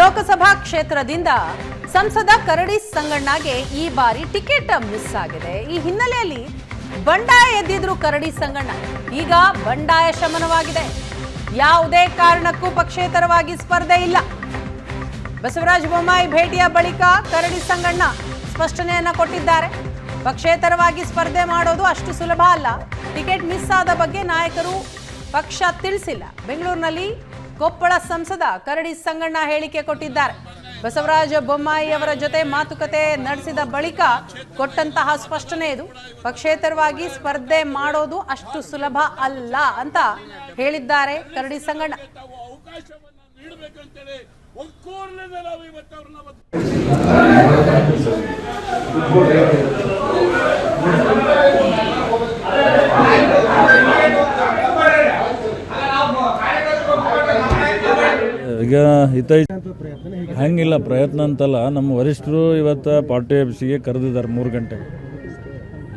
ಲೋಕಸಭಾ ಕ್ಷೇತ್ರದಿಂದ ಸಂಸದ ಕರಡಿ ಸಂಗಣ್ಣಗೆ ಈ ಬಾರಿ ಟಿಕೆಟ್ ಮಿಸ್ ಆಗಿದೆ. ಈ ಹಿನ್ನೆಲೆಯಲ್ಲಿ ಬಂಡಾಯ ಎದ್ದಿದ್ರು ಕರಡಿ ಸಂಗಣ್ಣ. ಈಗ ಬಂಡಾಯ ಶಮನವಾಗಿದೆ. ಯಾವುದೇ ಕಾರಣಕ್ಕೂ ಪಕ್ಷೇತರವಾಗಿ ಸ್ಪರ್ಧೆ ಇಲ್ಲ. ಬಸವರಾಜ ಬೊಮ್ಮಾಯಿ ಭೇಟಿಯ ಬಳಿಕ ಕರಡಿ ಸಂಗಣ್ಣ ಸ್ಪಷ್ಟನೆಯನ್ನ ಕೊಟ್ಟಿದ್ದಾರೆ. ಪಕ್ಷೇತರವಾಗಿ ಸ್ಪರ್ಧೆ ಮಾಡೋದು ಅಷ್ಟು ಸುಲಭ ಅಲ್ಲ. ಟಿಕೆಟ್ ಮಿಸ್ ಆದ ಬಗ್ಗೆ ನಾಯಕರು ಪಕ್ಷ ತಿಳಿಸಿಲ್ಲ. ಬೆಂಗಳೂರಿನಲ್ಲಿ ಕೊಪ್ಪಳ ಸಂಸದ ಕರಡಿ ಸಂಗಣ್ಣ ಹೇಳಿಕೆ ಕೊಟ್ಟಿದ್ದಾರೆ. ಬಸವರಾಜ ಬೊಮ್ಮಾಯಿ ಅವರ ಜೊತೆ ಮಾತುಕತೆ ನಡೆಸಿದ ಬಳಿಕ ಕೊಟ್ಟಂತಹ ಸ್ಪಷ್ಟನೆ ಇದು. ಪಕ್ಷೇತರವಾಗಿ ಸ್ಪರ್ಧೆ ಮಾಡೋದು ಅಷ್ಟು ಸುಲಭ ಅಲ್ಲ ಅಂತ ಹೇಳಿದ್ದಾರೆ ಕರಡಿ ಸಂಗಣ್ಣ. ಅವಕಾಶವನ್ನು ನಾವು ಇವತ್ತು ಅವ್ರನ್ನ ಈಗ ಹಿತ ಹಂಗಿಲ್ಲ, ಪ್ರಯತ್ನ ಅಂತಲ್ಲ. ನಮ್ಮ ವರಿಷ್ಠರು ಇವತ್ತು ಪಾರ್ಟಿ ಆಫೀಸಿಗೆ ಕರೆದಿದ್ದಾರೆ ಮೂರು ಗಂಟೆಗೆ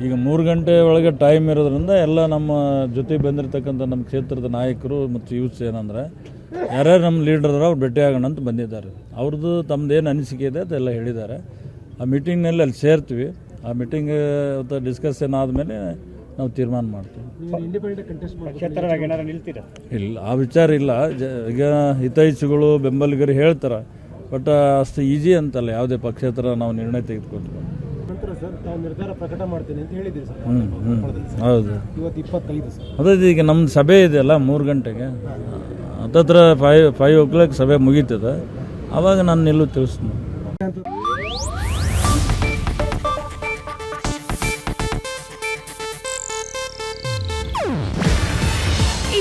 ಈಗ ಮೂರು ಗಂಟೆ ಒಳಗೆ ಟೈಮ್ ಇರೋದ್ರಿಂದ ಎಲ್ಲ ನಮ್ಮ ಜೊತೆ ಬಂದಿರತಕ್ಕಂಥ ನಮ್ಮ ಕ್ಷೇತ್ರದ ನಾಯಕರು ಮತ್ತು ಯೂತ್ಸ್ ಏನಂದ್ರೆ, ಯಾರ್ಯಾರು ನಮ್ಮ ಲೀಡರ್ ಅವ್ರು ಭೇಟಿಯಾಗೋಣ ಅಂತ ಬಂದಿದ್ದಾರೆ. ಅವ್ರದ್ದು ತಮ್ಮದೇನು ಅನಿಸಿಕೆ ಇದೆ ಅದೆಲ್ಲ ಹೇಳಿದ್ದಾರೆ. ಆ ಮೀಟಿಂಗ್ನಲ್ಲಿ ಅಲ್ಲಿ ಸೇರ್ತೀವಿ. ಆ ಮೀಟಿಂಗ್ ಡಿಸ್ಕಷನ್ ಆದಮೇಲೆ ನಾವು ತೀರ್ಮಾನ ಮಾಡ್ತೀವಿ. ಇಲ್ಲ ಆ ವಿಚಾರ ಇಲ್ಲ. ಜ ಈಗ ಹಿತೈಷಿಗಳು ಬೆಂಬಲಿಗರು ಹೇಳ್ತಾರೆ. ಬಟ್ ಅಷ್ಟು ಈಜಿ ಅಂತಲ್ಲ ಯಾವುದೇ ಪಕ್ಷೇತರ ನಾವು ನಿರ್ಣಯ ತೆಗೆದುಕೊಂಡು ನಂತರ ಸರ್ ತಾವು ನಿರ್ಧಾರ ಪ್ರಕಟ ಮಾಡ್ತೀನಿ ಅಂತ ಹೇಳಿದ್ದೀರಿ ಸರ್. ಹ್ಞೂ ಹ್ಞೂ ಹೌದು. ಇವತ್ತು ಇಪ್ಪತ್ತೈದು ಸರ್. ಅದೇ ಈಗ ನಮ್ಮ ಸಭೆ ಇದೆಯಲ್ಲ ಮೂರು ಗಂಟೆಗೆ. ಹತ್ತತ್ರ ಫೈವ್ ಫೈವ್ ಓ ಕ್ಲಾಕ್ ಸಭೆ ಮುಗೀತದೆ. ಆವಾಗ ನಾನು ನಿಲ್ಲು ತಿಳಿಸ್ತೀನಿ.